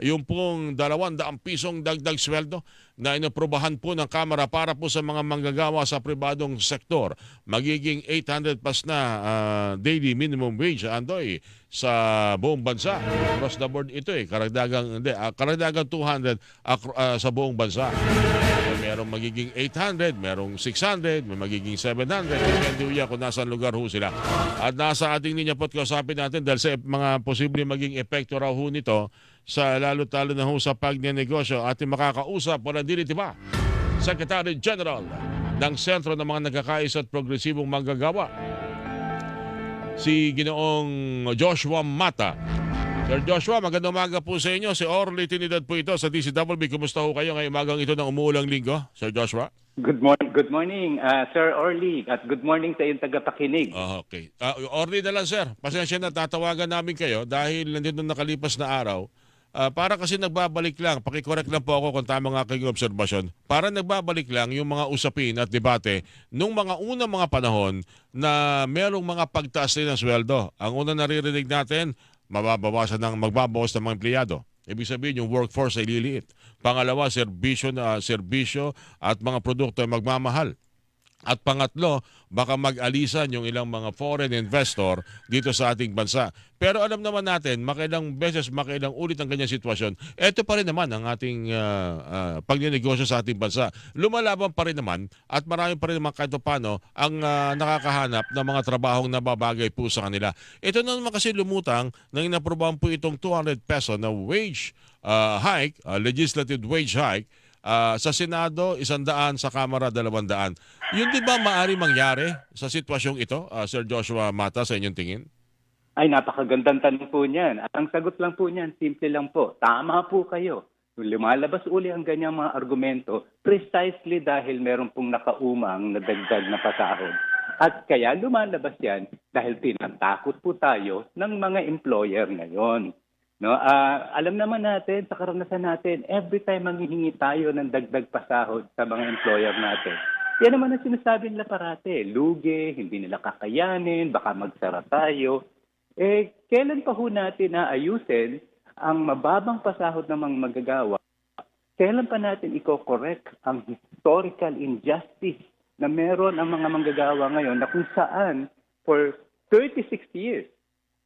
yung pong dalawang daang pisong dagdag sweldo na inaprubahan po ng Kamara para po sa mga manggagawa sa pribadong sektor. Magiging 800 plus na ah, daily minimum wage, Andoy, sa buong bansa. Across the board ito eh. Karagdagang, hindi, ah, karagdagang 200 acro- ah, sa buong bansa. Merong magiging 800, merong 600, may magiging 700. Depende yan kung nasaan lugar ho sila. At nasa ating linya po at kausapin natin dahil sa mga posible maging epekto raw ho nito sa lalo-talo na ho sa pagnenegosyo ating makakausap wala din ba? Secretary General ng Sentro ng mga Nagkakais at Progresibong Manggagawa si Ginoong Joshua Mata. Sir Joshua, magandang umaga po sa inyo. Si Orly Trinidad po ito sa DCWB. Kumusta ho kayo ngayong umagang ito ng umuulang linggo? Sir Joshua? Good morning, good morning, uh, Sir Orly, at good morning sa iyong tagapakinig. Ah, okay. Ah, Orly na lang, sir. Pasensya na, tatawagan namin kayo dahil nandito nakalipas na araw. Ah, para kasi nagbabalik lang, pakicorrect lang po ako kung tama ng aking obserbasyon. Para nagbabalik lang yung mga usapin at debate nung mga unang mga panahon na merong mga pagtaas din ng sweldo. Ang una naririnig natin, mababawasan ng magbabawas ng mga empleyado. Ibig sabihin yung workforce ay liliit. Pangalawa, serbisyo na serbisyo at mga produkto ay magmamahal. At pangatlo, baka mag-alisan yung ilang mga foreign investor dito sa ating bansa. Pero alam naman natin, makailang beses, makailang ulit ang ganyang sitwasyon. Ito pa rin naman ang ating uh, uh, pagnenegosyo sa ating bansa. Lumalaban pa rin naman at marami pa rin naman kahit paano ang ah, nakakahanap ng mga trabahong nababagay po sa kanila. Ito na naman kasi lumutang nang inaprubahan po itong 200 peso na wage ah, hike, ah, legislative wage hike, Ah, sa Senado, isandaan, sa Kamara, dalawandaan. Yun di ba maari mangyari sa sitwasyong ito, ah, Sir Joshua Mata, sa inyong tingin? Ay, napakagandang tanong po niyan. At ang sagot lang po niyan, simple lang po. Tama po kayo. Lumalabas uli ang ganyang mga argumento, precisely dahil meron pong nakaumang na dagdag na pasahod. At kaya lumalabas yan dahil tinatakot po tayo ng mga employer ngayon. No, ah, alam naman natin sa karanasan natin, every time manghihingi tayo ng dagdag pasahod sa mga employer natin, yan naman ang sinasabi nila parate. Lugi, hindi nila kakayanin, baka magsara tayo. Eh, kailan pa ho natin naayusin ang mababang pasahod ng mga magagawa? Kailan pa natin i-correct ang historical injustice na meron ang mga manggagawa ngayon na kung saan for 36 years,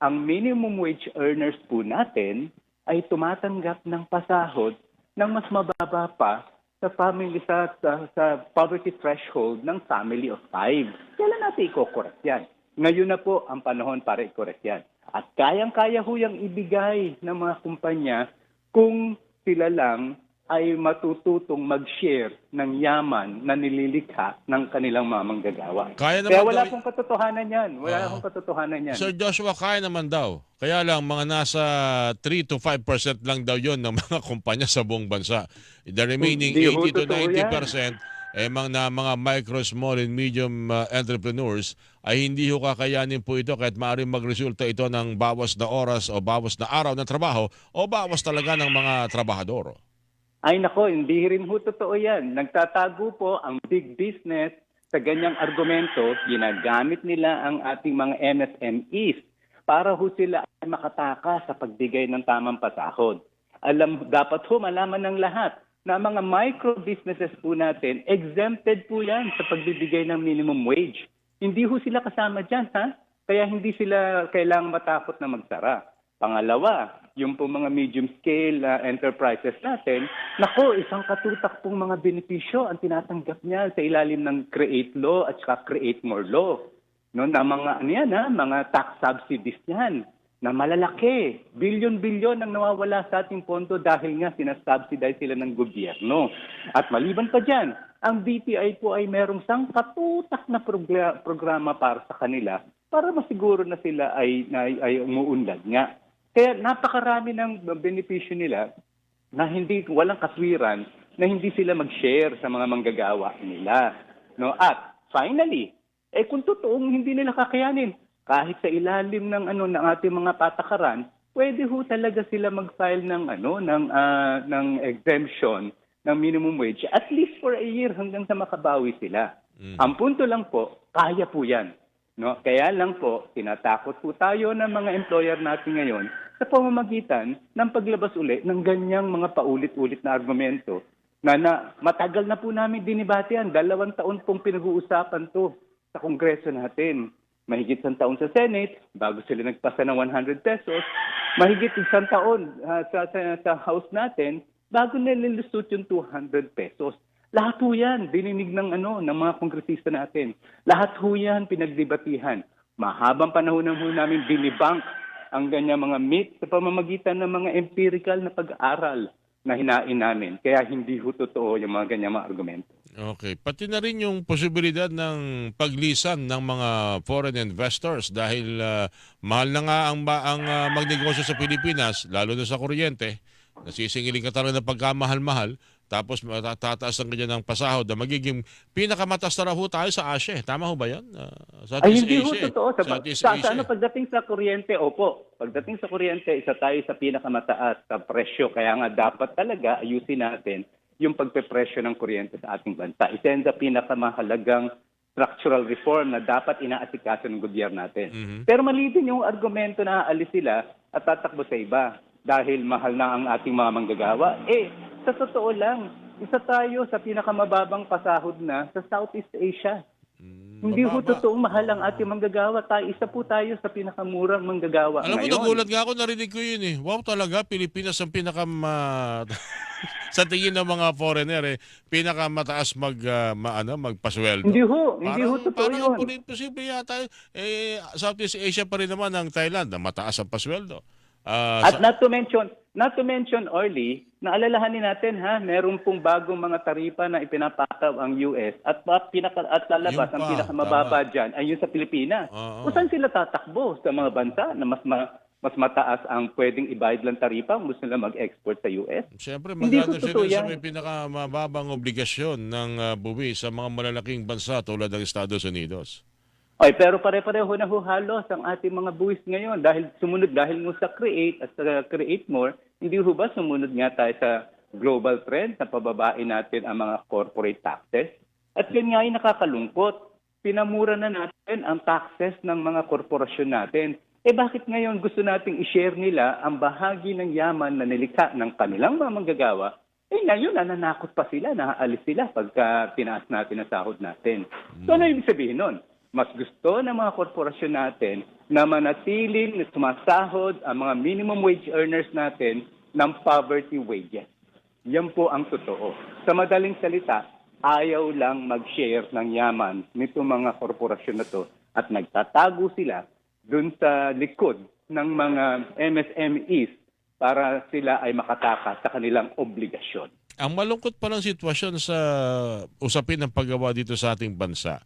ang minimum wage earners po natin ay tumatanggap ng pasahod ng mas mababa pa sa family sa, sa, sa poverty threshold ng family of five. Kailan natin i-correct yan? Ngayon na po ang panahon para i-correct yan. At kayang-kaya ho yung ibigay ng mga kumpanya kung sila lang ay matututong mag-share ng yaman na nililikha ng kanilang mga manggagawa. Kaya naman Kaya wala daw- pong katotohanan yan. Wala Ah. akong katotohanan yan. Sir Joshua, kaya naman daw. Kaya lang, mga nasa 3 to 5% lang daw yon ng mga kumpanya sa buong bansa. The remaining Hindi ho 80 to totoo 90% eh, mga, mga micro, small, and medium uh, entrepreneurs ay hindi ho kakayanin po ito kahit maaaring magresulta ito ng bawas na oras o bawas na araw ng trabaho o bawas talaga ng mga trabahador. Ay nako, hindi rin ho totoo yan. Nagtatago po ang big business sa ganyang argumento. Ginagamit nila ang ating mga MSMEs para ho sila ay makataka sa pagbigay ng tamang pasahod. Alam, dapat ho malaman ng lahat na mga micro businesses po natin, exempted po yan sa pagbibigay ng minimum wage. Hindi ho sila kasama dyan, ha? Kaya hindi sila kailangang matakot na magsara. Pangalawa, yung po mga medium scale uh, enterprises natin, nako, isang katutak pong mga benepisyo ang tinatanggap niya sa ilalim ng Create Law at saka Create More Law. No, na mga ano yan, ha, mga tax subsidies yan na malalaki. Bilyon-bilyon ang nawawala sa ating pondo dahil nga sinasubsidize sila ng gobyerno. At maliban pa dyan, ang BPI po ay merong sang katutak na progra- programa para sa kanila para masiguro na sila ay, ay, ay umuunlad nga. Kaya napakarami ng benepisyo nila na hindi walang kaswiran na hindi sila mag-share sa mga manggagawa nila. No? At finally, eh kung totoong hindi nila kakayanin, kahit sa ilalim ng ano ng ating mga patakaran, pwede ho talaga sila mag-file ng ano ng ah, ng exemption ng minimum wage at least for a year hanggang sa makabawi sila. Ang punto lang po, kaya po 'yan. No? Kaya lang po, tinatakot po tayo ng mga employer natin ngayon sa pamamagitan ng paglabas uli ng ganyang mga paulit-ulit na argumento na, na matagal na po namin dinibate yan. Dalawang taon pong pinag-uusapan to sa Kongreso natin. Mahigit isang taon sa Senate, bago sila nagpasa ng 100 pesos. Mahigit isang taon ah, sa, sa, sa House natin, bago nililusot yung 200 pesos. Lahat ho yan, dininig ng, ano, ng mga kongresista natin. Lahat ho yan, pinagdebatihan. Mahabang panahon na ho namin dinibunk ang ganyan mga myth sa pamamagitan ng mga empirical na pag-aaral na hinain namin. Kaya hindi ho totoo yung mga ganyan mga argumento. Okay. Pati na rin yung posibilidad ng paglisan ng mga foreign investors dahil ah, mahal na nga ang, ang ah, magnegosyo sa Pilipinas, lalo na sa kuryente. Nasisingiling ka talaga ng pagkamahal-mahal. Tapos matataas ang ganyan ng pasahod na magiging pinakamataas na ho tayo sa Asia. eh. Tama ho ba yan? Ah, sa Ay, hindi ho Asia, eh. totoo. Sa, sa, sa, Asia. ano, pagdating sa kuryente, opo. Pagdating sa kuryente, isa tayo sa pinakamataas sa presyo. Kaya nga dapat talaga ayusin natin yung pagpepresyo ng kuryente sa ating bansa. Isa yan sa pinakamahalagang structural reform na dapat inaasikaso ng gobyerno natin. Mhm. Pero mali din yung argumento na aalis sila at tatakbo sa iba dahil mahal na ang ating mga manggagawa. Eh, sa totoo lang, isa tayo sa pinakamababang pasahod na sa Southeast Asia. Mm, Hindi ho mababa. totoong mahal ang ating manggagawa. Tayo, isa po tayo sa pinakamurang manggagawa Alam mo, ngayon. nagulat nga ako, narinig ko yun eh. Wow, talaga, Pilipinas ang pinakam... ah, sa tingin ng mga foreigner eh, pinakamataas mag, ah, ma, ano, magpasweldo. Hindi ho, hindi ho Parang, totoo parang yun. ang posible yata, eh, Southeast Asia pa rin naman ang Thailand na mataas ang pasweldo. Ah, At not to mention, not to mention, Orly, naalalahanin natin ha, meron pong bagong mga taripa na ipinapataw ang US at pa- pinaka, at lalabas Yun ang pa, pinakamababa tama. dyan ay yung sa Pilipinas. Kung saan sila tatakbo sa mga bansa na mas ma- mas mataas ang pwedeng ibayad lang taripa kung gusto nila mag-export sa US? Siyempre, totoo sila sa may pinakamababang obligasyon ng ah, buwi sa mga malalaking bansa tulad ng Estados Unidos. Ay, pero pare-pareho na ho halos ang ating mga buwis ngayon dahil sumunod dahil mo sa create at sa create more, hindi ho ba sumunod nga tayo sa global trend na pababain natin ang mga corporate taxes? At yun nga yung nakakalungkot. Pinamura na natin ang taxes ng mga korporasyon natin. Eh bakit ngayon gusto nating i-share nila ang bahagi ng yaman na nilikha ng kanilang mga manggagawa eh ngayon, nananakot pa sila, naaalis sila pagka tinaas natin ang sahod natin. So ano ibig sabihin nun? Mas gusto ng mga korporasyon natin na manatiling sumasahod ang mga minimum wage earners natin ng poverty wages. Yan po ang totoo. Sa madaling salita, ayaw lang mag-share ng yaman nito mga korporasyon na to at nagtatago sila dun sa likod ng mga MSMEs para sila ay makatakas sa kanilang obligasyon. Ang malungkot pa ng sitwasyon sa usapin ng paggawa dito sa ating bansa,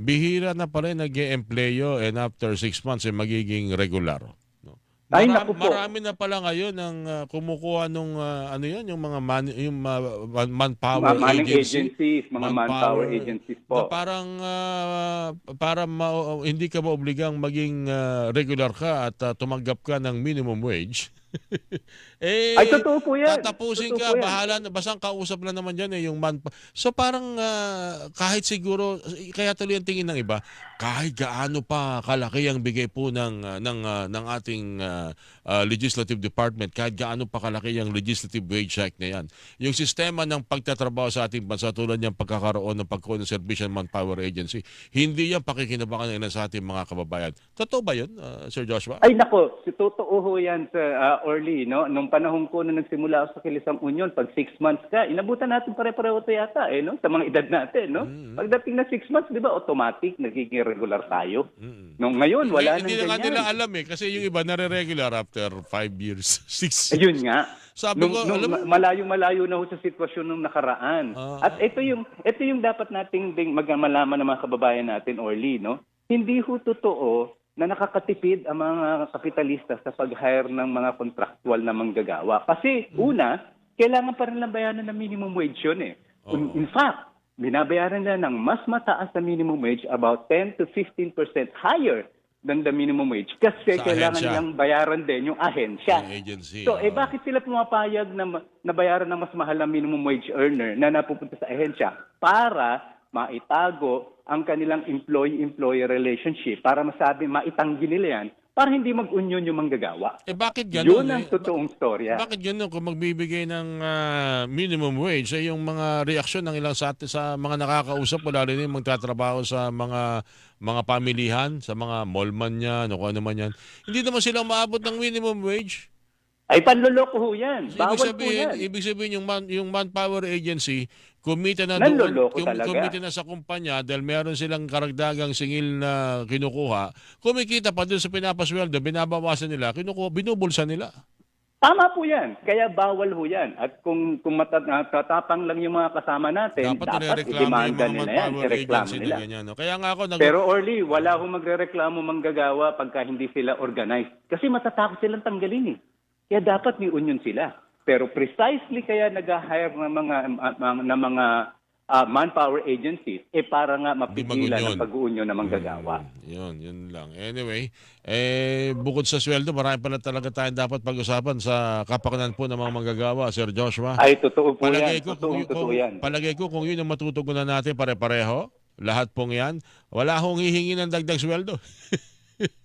bihira na pa rin nag empleyo and after six months ay magiging regular. No? Ay, Mara- naku po. Marami na pala ngayon ang ah, kumukuha nung ah, ano yan, yung mga man, yung man- manpower Mga agency. agencies, mga manpower agencies po. Na parang ah, para ma- hindi ka maobligang maging ah, regular ka at ah, tumanggap ka ng minimum wage. eh, Ay, totoo po yan. Tatapusin Totoo ka, yan. bahala na. Basta ang kausap lang naman dyan eh, yung man. So parang ah, kahit siguro, kaya tuloy ang tingin ng iba, kahit gaano pa kalaki ang bigay po ng, ah, ng, ah, ng ating ah, ah, legislative department, kahit gaano pa kalaki ang legislative wage hike na yan. Yung sistema ng pagtatrabaho sa ating bansa tulad niyang pagkakaroon ng pagkuha ng Service and Manpower Agency, hindi yan pakikinabangan ng sa ating mga kababayan. Totoo ba yun, ah, Sir Joshua? Ay nako, si totoo ho yan sa ah, Orly, no? Nung panahon ko na nagsimula ako sa Kilisang Union, pag six months ka, inabutan natin pare-pareho to yata, eh, no? Sa mga edad natin, no? Mm-hmm. Pagdating na six months, di ba, automatic, nagiging regular tayo. Mm-mm. Nung ngayon, wala nang hindi na nga ganyan. nila alam eh. Kasi yung iba nare-regular after five years, six years. Ayun nga. Sabi nung, ko, nung alam malayo-malayo na ho sa sitwasyon nung nakaraan. Ah. At ito yung ito yung dapat nating ding magmalaman ng mga kababayan natin, Orly, no? Hindi ho totoo na nakakatipid ang mga kapitalista sa pag-hire ng mga contractual na manggagawa. Kasi una, kailangan pa rin lang bayaran ng minimum wage yun eh. In, Oo. in fact, binabayaran nila ng mas mataas na minimum wage about 10 to 15% higher than the minimum wage kasi Sa kailangan ahensya. nilang bayaran din yung ahensya. Yung agency. So, eh oo. bakit sila pumapayag na, na bayaran ng mas mahal na minimum wage earner na napupunta sa ahensya para maitago ang kanilang employee-employer relationship para masabi, maitanggi nila yan para hindi mag-union yung manggagawa. Eh bakit ganun? Yun ang eh? totoong storya. Bakit ganun kung magbibigay ng ah, minimum wage ay yung mga reaksyon ng ilang sa, sa mga nakakausap lalo na yung magtatrabaho sa mga mga pamilihan, sa mga mallman yan o kung ano man yan. Hindi naman sila maabot ng minimum wage. Ay, panloloko ho yan. Ibig Bawal po sabihin, yan. ibig sabihin yung, man, yung manpower agency, kumita na doon, talaga. kumita na sa kumpanya dahil meron silang karagdagang singil na kinukuha, kumikita pa doon sa pinapasweldo, binabawasan nila, kinukuha, binubulsa nila. Tama po yan. Kaya bawal ho yan. At kung, kung matat- tatapang lang yung mga kasama natin, Dapat, dapat, idemanda mga nila yan. Ireklamo nila. ganyan. No? Kaya nga ako, nag- Pero Orly, wala hong magrereklamo manggagawa pagka hindi sila organized. Kasi matatakot silang tanggalin eh. Kaya dapat may union sila. Pero precisely kaya nag-hire ng mga, ng mga ah, manpower agencies, eh para nga mapigilan ang pag-union ng manggagawa. Yun, yun lang. Anyway, eh, bukod sa sweldo, marami pala talaga tayong dapat pag-usapan sa kapakanan po ng mga manggagawa, Sir Joshua. Ay, totoo po palagay yan. ko, Totoo, kung, totoo kung, yan. palagay ko kung yun ang matutugunan natin pare-pareho, lahat pong yan, wala akong hihingi ng dagdag sweldo.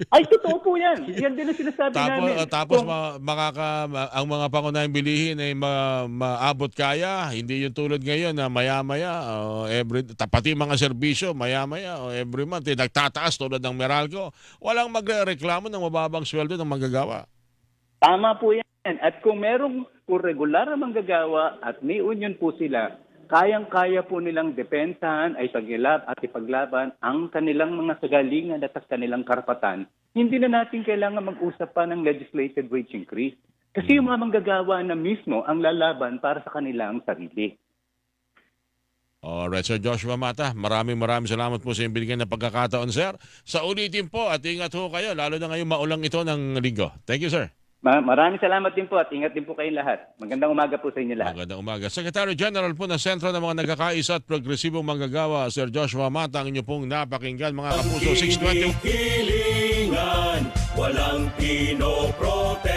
Ay, totoo po yan. Yan din ang sinasabi tapos namin. uh, tapos Kung- ma- makaka ma- ang mga pangunahing bilihin ay ma- maabot kaya, hindi yung tulad ngayon na maya-maya o every pati mga serbisyo maya-maya o every month eh, nagtataas tulad ng Meralco. Walang magrereklamo ng mababang sweldo ng manggagawa. Tama po yan. At kung merong kung regular na manggagawa at may union po sila, kayang-kaya po nilang depensahan ay paglab at ipaglaban ang kanilang mga sagalingan at ang kanilang karapatan. Hindi na natin kailangan mag-usap pa ng legislated wage increase. Kasi yung mga manggagawa na mismo ang lalaban para sa kanilang sarili. Alright, Sir Joshua Mata, maraming maraming salamat po sa inyong binigyan ng pagkakataon, sir. Sa ulitin po at ingat ho kayo, lalo na ngayong maulang ito ng linggo. Thank you, sir. Ma- maraming salamat din po at ingat din po kayong lahat. Magandang umaga po sa inyo lahat. Magandang umaga. Secretary General po ng Sentro ng mga Nagkakaisa at Progresibong Manggagawa, Sir Joshua Mata, ang inyo pong napakinggan, mga kapuso, 620. Hilingan, walang pinoproblema.